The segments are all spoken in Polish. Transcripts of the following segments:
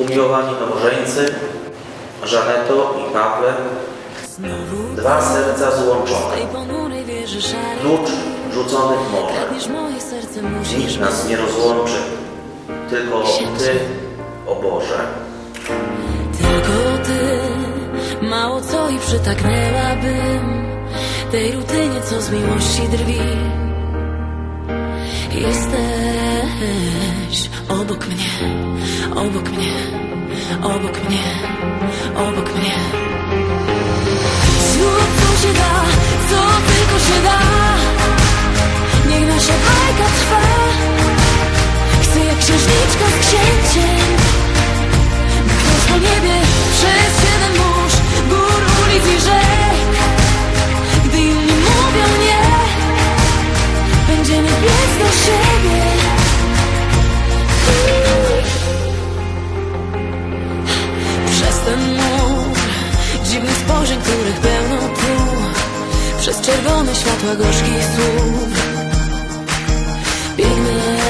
Umiłowani nowożeńcy, Żaneto i Pawle, dwa serca złączone, klucz rzucony w morze. Nikt nas nie rozłączy, tylko Ty, o Boże. Tylko ty Mało co i przytaknęłabym Tej rutynie, co z miłości drwi Jesteś obok mnie Obok mnie Obok mnie Obok mnie. Zrób co się da Co tylko ten mur dziwnych spojrzeń, których pełno tu, przez czerwone światła gorzkich słów. Biegnę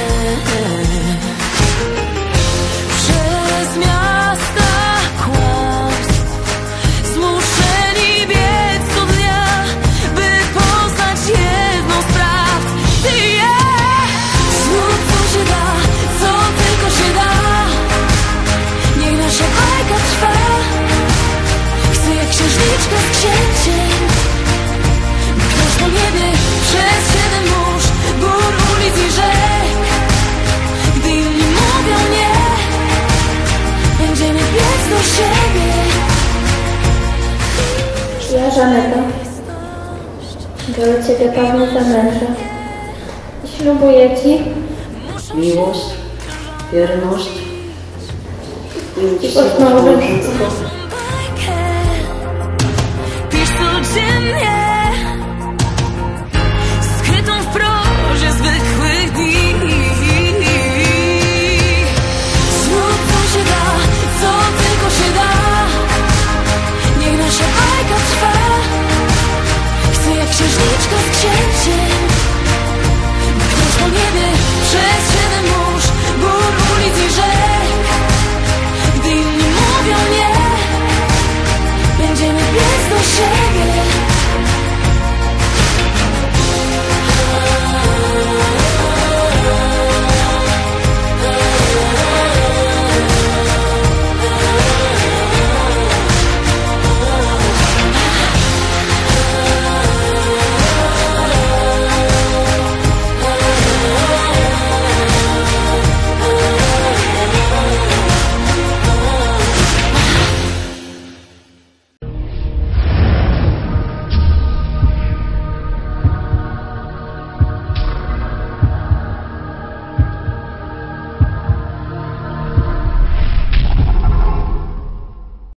Ja, Żaneta, biorę Ciebie, Pawle, za męża. I ślubuję Ci. Miłość, wierność. I małżeństwo of change